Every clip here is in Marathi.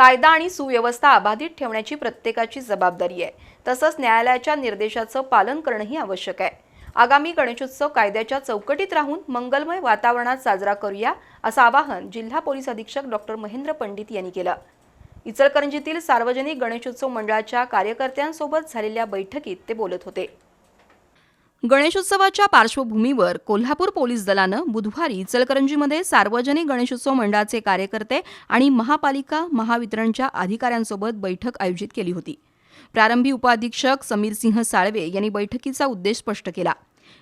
कायदा आणि सुव्यवस्था अबाधित ठेवण्याची प्रत्येकाची जबाबदारी आहे. तसंच न्यायालयाच्या निर्देशाचं पालन करणंही आवश्यक आहे. आगामी गणेशोत्सव कायद्याच्या चौकटीत राहून मंगलमय वातावरणात साजरा करूया असं आवाहन जिल्हा पोलीस अधीक्षक डॉक्टर महेंद्र पंडित यांनी केलं. इचलकरंजीतील सार्वजनिक गणेशोत्सव मंडळाच्या कार्यकर्त्यांसोबत झालेल्या बैठकीत ते बोलत होते. गणेशोत्सवाच्या पार्श्वभूमीवर कोल्हापूर पोलीस दलानं बुधवारी इचलकरंजीमध्ये सार्वजनिक गणेशोत्सव मंडळाचे कार्यकर्ते आणि महापालिका महावितरणच्या अधिकाऱ्यांसोबत बैठक आयोजित केली होती. प्रारंभी उपाधीक्षक समीर सिंह साळवे यांनी बैठकीचा उद्देश स्पष्ट केला.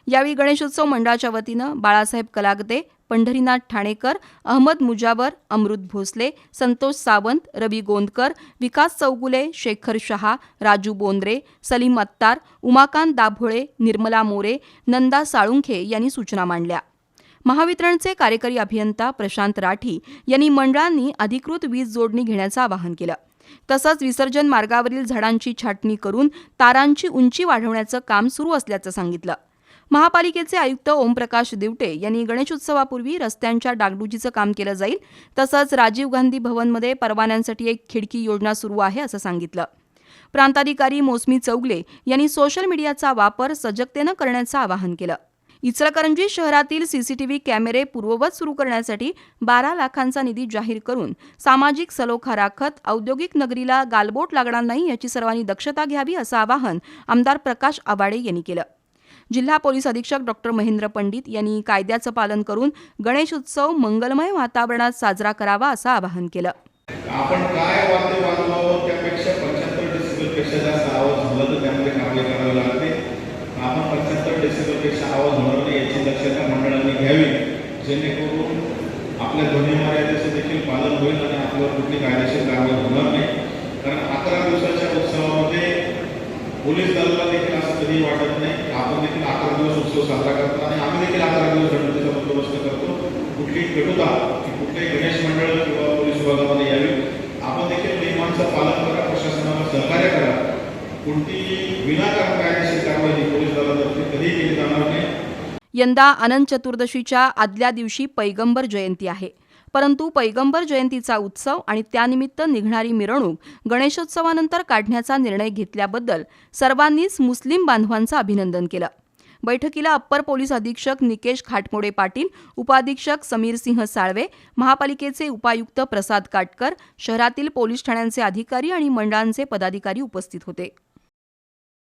यावेळी गणेशोत्सव मंडळाच्या वतीनं बाळासाहेब कलागदे पंढरीनाथ ठाणेकर अहमद मुजावर अमृत भोसले संतोष सावंत रवी गोंदकर विकास चौगुले शेखर शहा राजू बोंद्रे सलीम अत्तार उमाकांत दाभोळे निर्मला मोरे नंदा साळुंखे यांनी सूचना मांडल्या. महावितरणचे कार्यकारी अभियंता प्रशांत राठी यांनी मंडळांनी अधिकृत वीज जोडणी घेण्याचं आवाहन केलं. तसंच विसर्जन मार्गावरील झाडांची छाटणी करून तारांची उंची वाढवण्याचं काम सुरू असल्याचं सांगितलं. महापालिकेचे आयुक्त ओमप्रकाश दिवटे यांनी गणेशोत्सवापूर्वी रस्त्यांच्या डागडुजीचं काम केलं जाईल. तसंच राजीव गांधी भवनमध्ये परवान्यांसाठी एक खिडकी योजना सुरू आहे असं सांगितलं. प्रांताधिकारी मोसमी चौगले यांनी सोशल मीडियाचा वापर सजगतेनं करण्याचं आवाहन केलं. इचलकरंजी शहरातील सीसीटीव्ही कॅमेरे पूर्ववत सुरू करण्यासाठी बारा लाखांचा निधी जाहीर करून सामाजिक सलोखा राखत औद्योगिक नगरीला गालबोट लागणार नाही याची सर्वांनी दक्षता घ्यावी असं आवाहन आमदार प्रकाश आवाडे यांनी केलं. जिल्हा पोलीस अधीक्षक डॉक्टर महेंद्र पंडित यांनी कायद्याचं पालन करून गणेश उत्सव मंगलमय वातावरणात साजरा करावा असं आवाहन केलं. आपण काय वाद्य वाजवावं त्यापेक्षा पंच्याहत्तर डेसिबलपेक्षा जास्त आवाज झाला तर त्यामध्ये कारवाई करावी लागते. आपण पंच्याहत्तर डेसिबलपेक्षा आवाज होणार नाही याची दक्षता घ्यावी. जेणेकरून आपल्या ध्वनी मर्यादेचं देखील पालन होईल आणि आपल्यावर कुठली कायदेशीर कारवाई होणार नाही. कारण पोलीस दलाला देखील असं कधी वाटत नाही. आपण देखील अकरा दिवस उत्सव साजरा करतो आणि आम्ही देखील अकरा दिवस गणपतीचा बंदोबस्त करतो. कुठलीही कटुता की कुठल्याही गणेश मंडळ किंवा पोलीस विभागामध्ये यावी. आपण देखील नियमांचं पालन करा प्रशासनाला सहकार्य करा. कोणतीही विनाकारण कायदेशीर कारवाई पोलीस दलातर्फे कधीही केली जाणार नाही. यंदा अनंत चतुर्दशीच्या आदल्या दिवशी पैगंबर जयंती आहे. परंतु पैगंबर जयंतीचा उत्सव आणि त्यानिमित्त निघणारी मिरवणूक गणेशोत्सवानंतर काढण्याचा निर्णय घेतल्याबद्दल सर्वांनीच मुस्लिम बांधवांचं अभिनंदन केलं. बैठकीला अप्पर पोलीस अधीक्षक निकेश खाटमोडे पाटील उपाधीक्षक समीर सिंह साळवे महापालिकेचे उपायुक्त प्रसाद काटकर शहरातील पोलीस ठाण्यांचे अधिकारी आणि मंडळांचे पदाधिकारी उपस्थित होते.